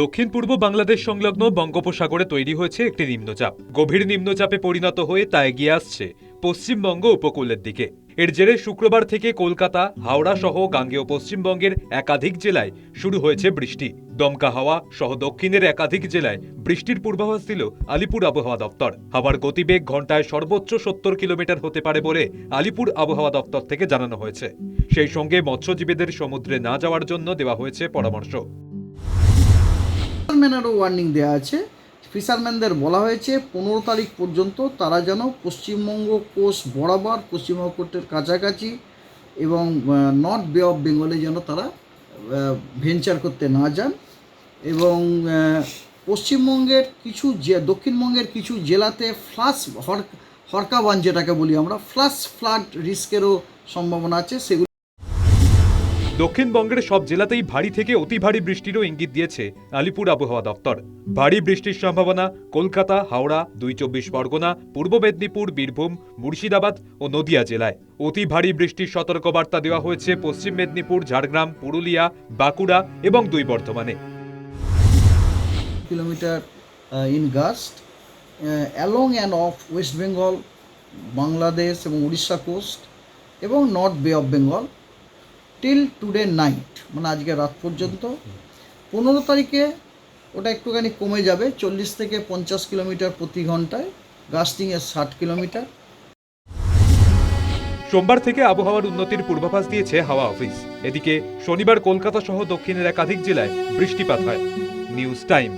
দক্ষিণ পূর্ব বাংলাদেশ সংলগ্ন বঙ্গোপসাগরে তৈরি হয়েছে একটি নিম্নচাপ। গভীর নিম্নচাপে পরিণত হয়ে তা এগিয়ে আসছে পশ্চিমবঙ্গ উপকূলের দিকে। এর জেরে শুক্রবার থেকে কলকাতা, হাওড়া সহ গাঙ্গেয় পশ্চিমবঙ্গের একাধিক জেলায় শুরু হয়েছে বৃষ্টি। দমকা হাওয়া সহ দক্ষিণের একাধিক জেলায় বৃষ্টির পূর্বাভাস দিল আলিপুর আবহাওয়া দপ্তর। হাওয়ার গতিবেগ ঘন্টায় সর্বোচ্চ সত্তর কিলোমিটার হতে পারে বলে আলিপুর আবহাওয়া দপ্তর থেকে জানানো হয়েছে। সেই সঙ্গে মৎস্যজীবীদের সমুদ্রে না যাওয়ার জন্য দেওয়া হয়েছে পরামর্শ। ফিশারম্যানেরও ওয়ার্নিং দেওয়া আছে। ফিশারম্যানদের বলা হয়েছে, পনেরো তারিখ পর্যন্ত তারা যেন পশ্চিমবঙ্গ কোস্ট বরাবর পশ্চিমবঙ্গ কোস্টের কাছাকাছি এবং নর্থ বে অফ বেঙ্গলে যেন তারা ভেঞ্চার করতে না যান এবং পশ্চিমবঙ্গের কিছু যে দক্ষিণবঙ্গের কিছু জেলাতে ফ্লাশ হর হরকাবান যেটাকে বলি আমরা ফ্লাশ ফ্লাড রিস্কেরও সম্ভাবনা আছে। সেগুলো দক্ষিণবঙ্গের সব জেলাতেই ভারী থেকে অতি ভারী বৃষ্টিরও ইঙ্গিত দিয়েছে আলিপুর আবহাওয়া দপ্তর। ভারী বৃষ্টির সম্ভাবনা কলকাতা, হাওড়া, দুই চব্বিশ পরগনা, পূর্ব মেদিনীপুর, বীরভূম, মুর্শিদাবাদ ও নদিয়া জেলায়। অতি ভারী বৃষ্টির সতর্কবার্তা দেওয়া হয়েছে পশ্চিম মেদিনীপুর, ঝাড়গ্রাম, পুরুলিয়া, বাঁকুড়া এবং দুই বর্ধমানে। Kilometre in gust along and off West Bengal Bangladesh এবং উড়িষ্যা কোস্ট এবং north bay of Bengal till today night মানে আজকে রাত পর্যন্ত। পনেরো তারিখে ওটা একটুখানি কমে যাবে, চল্লিশ থেকে পঞ্চাশ কিলোমিটার প্রতি ঘন্টায় গাস্টিংয়ের ষাট কিলোমিটার। সোমবার থেকে আবহাওয়ার উন্নতির পূর্বাভাস দিয়েছে হাওয়া অফিস। এদিকে শনিবার কলকাতা সহ দক্ষিণের একাধিক জেলায় বৃষ্টিপাত হয়। News time.